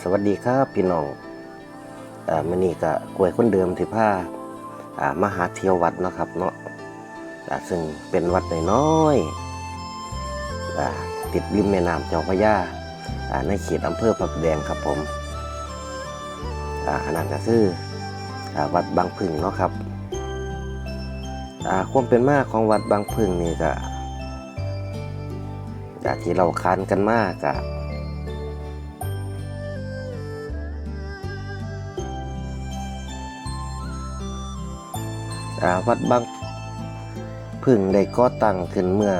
สวัสดีครับพี่น้องอ่ามื้อนี้ก็กล้วยคนเดิมที่พาอ่ามหาเที่ยววัดเนาะครับเนาะอ่าซึ่งเป็นวัดน้อยๆอ่าติดริมแม่น้ำเจ้าพระยาอ่าในเขตอำเภอผักแดงครับผมอ่าอันนั้นก็คืออ่าวัดบางพึ่งเนาะครับอ่าความเป็นมาของวัดบางพึ่งนี่ก็จากที่เราคานกันมากก็อ่า วัดบางพึ่งได้ก่อตั้งขึ้นเมื่อ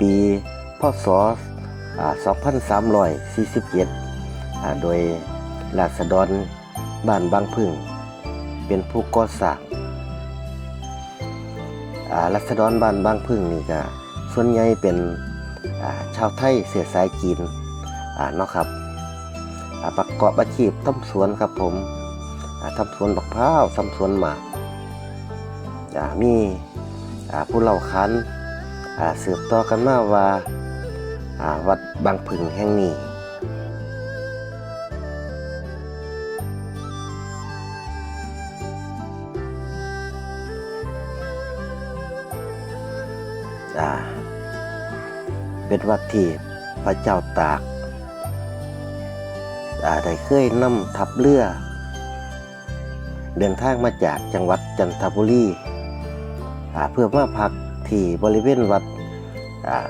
ปีพศ2347 โดยราษฎรบ้านบางพึ่ง เป็นผู้ก่อสร้างราษฎรบ้านบางพึ่งนี่ก็ส่วนใหญ่เป็นาชาวไทยเสียสายจีนเนาะครับประกอบอาชีพทำสวนครับผมทำสวนบักพร้าวทำสวนหมาก มีผู้เล่าคันสืบต่อกันมาว่าวัดบางผึ่งแห่งนี้เป็นวัดที่พระเจ้าตากได้เคยนำทัพเรือ เดินทางมาจากจังหวัดจันทบุรี เพื่อมาพักที่บริเวณวัด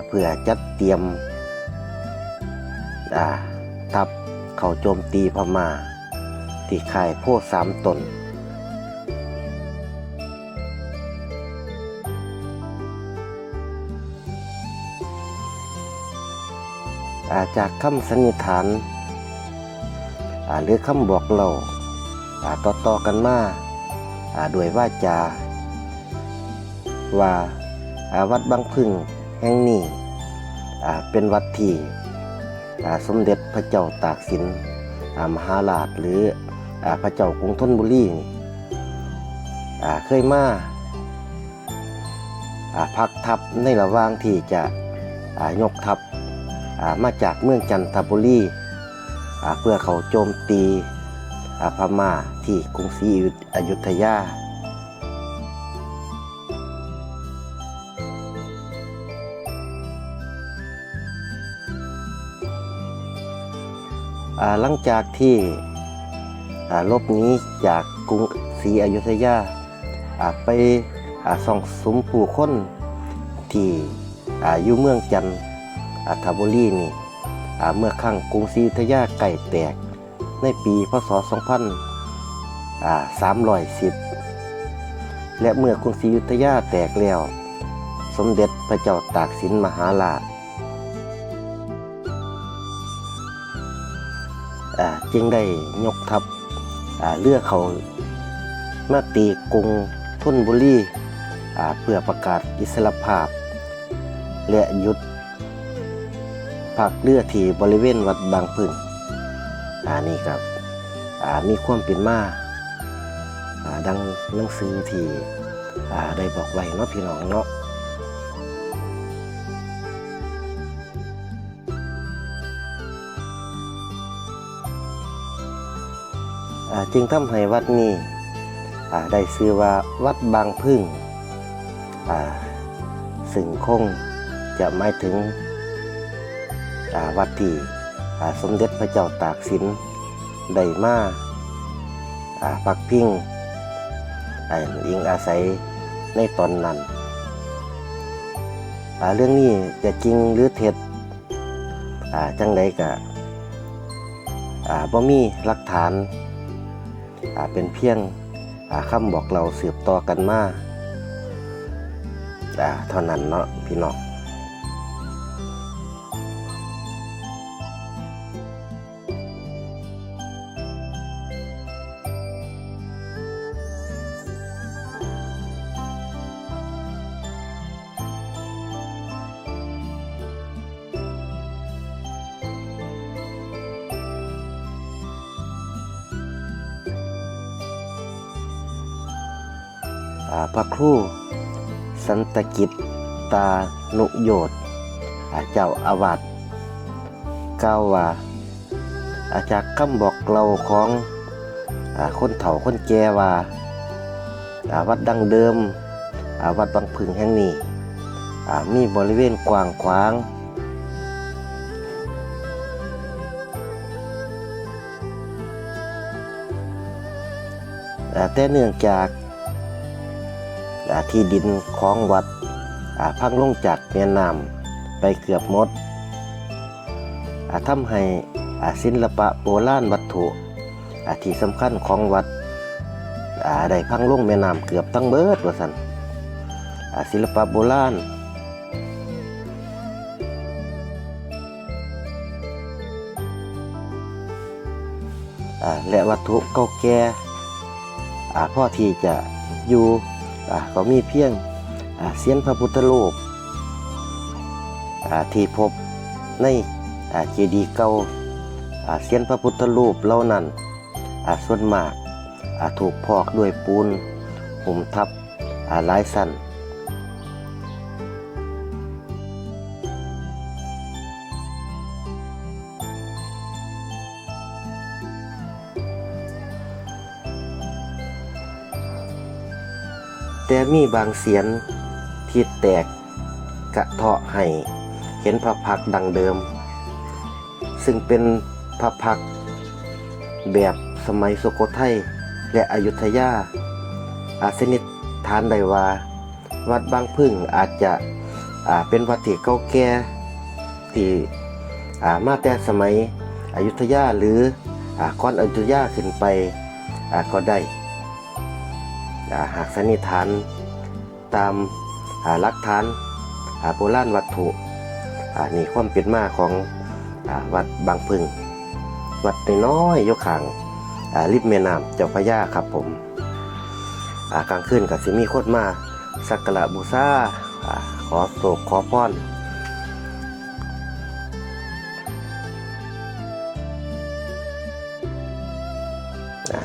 เพื่อจัดเตรียมทัพเข้าโจมตีพม่า ที่ค่ายโพสามตนอาจากคำสันนิษฐานาหรือคำบอกเล่าต่อต่อๆกันมาอ่าด้วยว่าจา ว่าวัดบางพึ่งแห่งนี้เป็นวัดที่สมเด็จพระเจ้าตากสินมหาราชหรือพระเจ้ากรุงธนบุรีนี่เคยมาพักทัพในระหว่างที่จะยกทัพมาจากเมืองจันทบุรีเพื่อเขาโจมตีพม่าที่กรุงศรีอยุธยา หลังจากที่ลบนี้จากกรุงศรีอยุธยาไปส่องสมผู้คนที่อายู่เมืองจันทบุรีนี่เมื่อครั้งกรุงศรีอยุธยาไก่แตกในปีพศ .2010 และเมื่อกรุงศรีอยุธยาแตกแล้ว สมเด็จพระเจ้าตากสินมหาราช จึงได้ยกทัพเลือกเขามาตีกรุงธนบุรีเพื่อประกาศอิสรภาพ และหยุดพักเรือที่บริเวณวัดบางพึ่งอ่านี่ครับอ่ามีความเป็นมาอ่าดังหนังสือที่อ่าได้บอกไว้เนาะพี่น้องเนาะ จึงทำให้วัดนี้ได้ชื่อว่าวัดบางพึ่งอ่าซึ่งคงจะหมายถึงวัดที่สมเด็จพระเจ้าตากสินได้มาปักพิงอิงอาศัยในตอนนั้นเรื่องนี้จะจริงหรือเท็จอ่าจังใดกะอ่าบ่มีหลักฐาน เป็นเพียงอ่าคำบอกเราสืบต่อกันมาอ่าเท่านั้นเนาะพี่น้อง พระครูสันตกิจตานุโยตอ่าเจ้าอาวาสกล่าวว่าอาจากคำบอกเราของอคนเฒ่าคนแก่ว่าวัดดังเดิมวัดบางพึงแห่งนี้มีบริเวณกว้างขวางแต่เนื่องจาก ที่ดินของวัดพังลงจากแม่น้ำไปเกือบหมดทำให้ศิลปะโบราณวัตถุที่สำคัญของวัดได้พังลงแม่น้ำเกือบทั้งเบิดว่าสันศิลปะโบราณและวัตถุเก่าแก่พ่อที่จะอยู่ ก็มีเพียงเสียนพระพุทธรูปที่พบในเจดีย์เก่าเสียนพระพุทธรูปเหล่านั้นส่วนมากถูกพอกด้วยปูนหุ่มทับหลายสั้น แต่มีบางเสียนที่แตกกระเทาะให้เห็นพระพักดังเดิม ซึ่งเป็นพระพักแบบสมัยสุโขทัยและอยุธยา อาสนิษฐานไดว่า วัดบางพึ่งอาจจะอาเป็นวัดที่เก่าแก่ที่ามาแต่สมัยอยุธยาหรืออก่อนอยุธยาขึ้นไปก็ได้ หากสันนิษฐานตามหลักฐานอ่าโบราณวัตถุนี่ความเป็นมาของอวัดบางพึ่ง วัดน้อยๆยกขางริมแม่น้ำเจ้าพระยาครับผมกลางคืนกับสิมีคนมาสักกระบูชาอขอโศกขอพร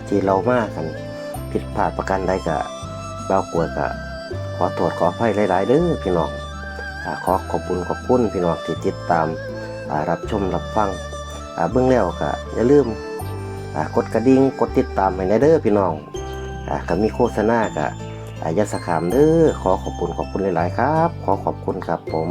ที่เรามากัน ผิดพลาดประกันใดกะเบากวดกะขอโทษขออภัยหลาย ๆเด้อพี่น้องอขอขอบคุณขอบคุณพี่น้องที่ติดตามรับชมรับฟังเบื้องแล้วก็อย่าลืมกดกระดิ่งกดติดตามให้ในเด้อพี่น้องก็มีโฆษณาก็อ่าอย่าสะขามเด้อขอขอบคุณขอบคุณหลาย ๆ ครับ ขอขอบคุณครับผม